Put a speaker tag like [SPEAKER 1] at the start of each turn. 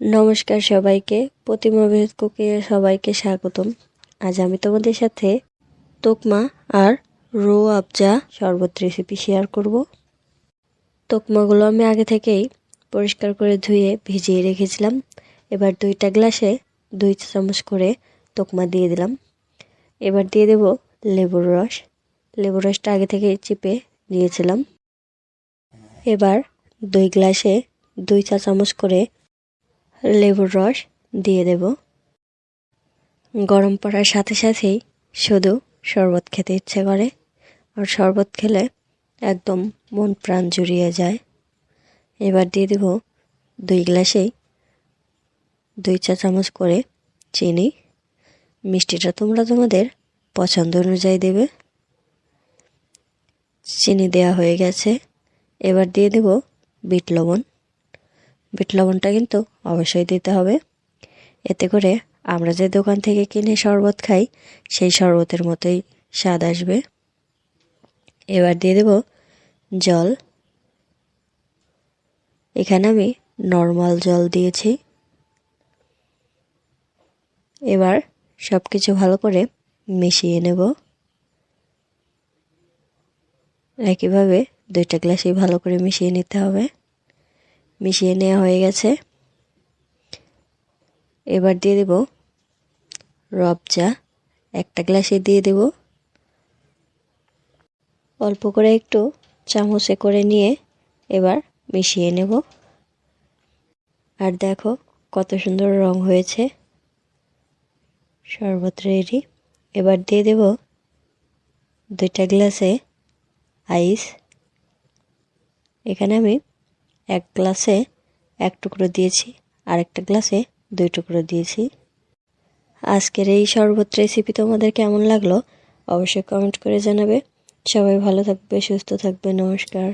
[SPEAKER 1] নমস্কার সবাইকে। প্রতিমা ভেদ কুকে সবাইকে স্বাগতম। আজ আমি তোমাদের সাথে তোকমা আর রো আবজা শরবত রেসিপি শেয়ার করব। তোকমাগুলো আমি আগে থেকেই পরিষ্কার করে ধুয়ে ভিজিয়ে রেখেছিলাম। এবার দুইটা গ্লাসে দুই চামচ করে তোকমা দিয়ে দিলাম। এবার দিয়ে দেব লেবুর রস। লেবুর রসটা আগে থেকে চিপে নিয়েছিলাম। এবার দুই গ্লাসে দুই চা চামচ করে লেবুর রস দিয়ে দেব। গরম পড়ার সাথে সাথেই শুধু শরবত খেতে ইচ্ছে করে। আর শরবত খেলে একদম মন প্রাণ জুড়িয়ে যায়। এবার দিয়ে দেব দুই গ্লাসেই দুই চা চামচ করে চিনি। মিষ্টিটা তোমরা তোমাদের পছন্দ অনুযায়ী দেবে। চিনি দেওয়া হয়ে গেছে। এবার দিয়ে দেব বিট লবণ। বিট লবণটা কিন্তু অবশ্যই দিতে হবে। এতে করে আমরা যে দোকান থেকে কিনে শরবত খাই, সেই শরবতের মতোই স্বাদ আসবে। এবার দিয়ে দেব জল। এখানে আমি নর্মাল জল দিয়েছি। এবার সব কিছু ভালো করে মিশিয়ে নেব। একইভাবে দুইটা গ্লাসই ভালো করে মিশিয়ে নিতে হবে। মিশিয়ে নেওয়া হয়ে গেছে। এবার দিয়ে দেব রবজা একটা গ্লাসে দিয়ে দেব। অল্প করে একটু চামচে করে নিয়ে এবার মিশিয়ে নেব। আর দেখো কত সুন্দর রং হয়েছে। শরবত রেডি। এবার দিয়ে দেব দুইটা গ্লাসে আইস। এখানে আমি এক গ্লাসে এক টুকরো দিয়েছি, আর একটা গ্লাসে দুই টুকরো দিয়েছি। আজকের এই শরবত রেসিপি তোমাদের কেমন লাগল? অবশ্যই কমেন্ট করে জানাবে। সবাই ভালো থাকবে, সুস্থ থাকবে, নমস্কার।